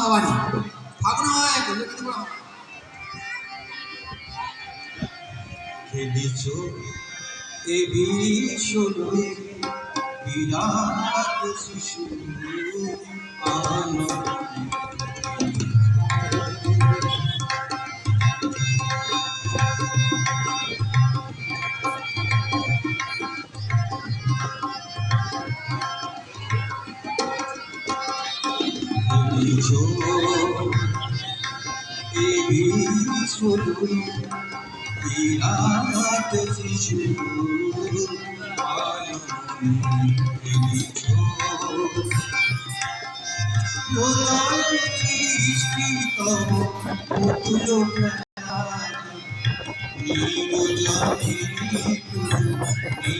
ভবানী ফাগুন হয়। খেলিছ এ বিশ্বরে বিরাট শিশু আনন্দ খেলিছ এ বিশ্বরে বিরাট শিশু বিরাট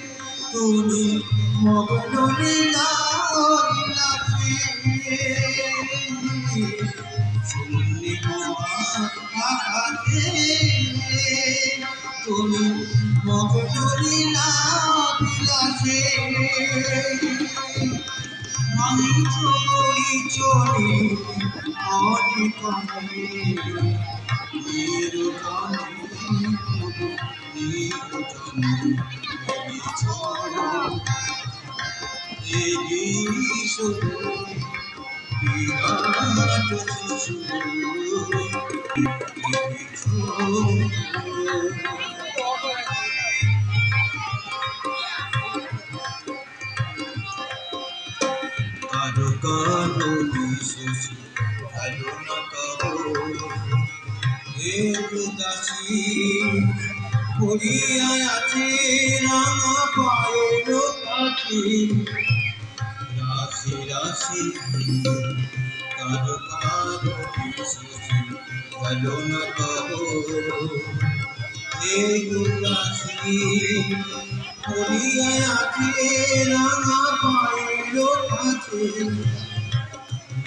তুমি মগ্ন মহাকাশে তুমি মগ্ন লীলাবিলাসে আমি চলি চলি অনেক কারও বিশেষ ভালো না আছে রাঙা রাশি রাশি, কারও কারও ভালো না কারও দেবদাসী পড়িয়া আছে রাঙা পায়ের কাছে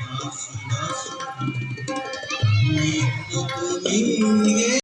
রাশি রাশি নিত্য তুমি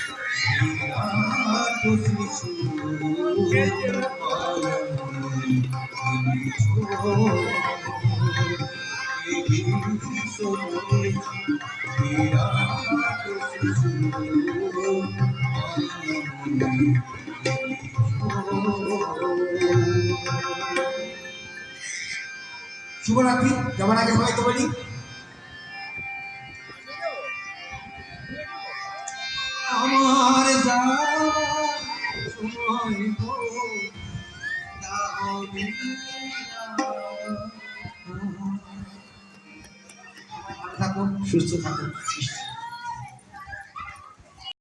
শুভরাত্রি। যাবার আগে সবাইকে বলি আমার যাওয়ার সুস্থ থাকুন।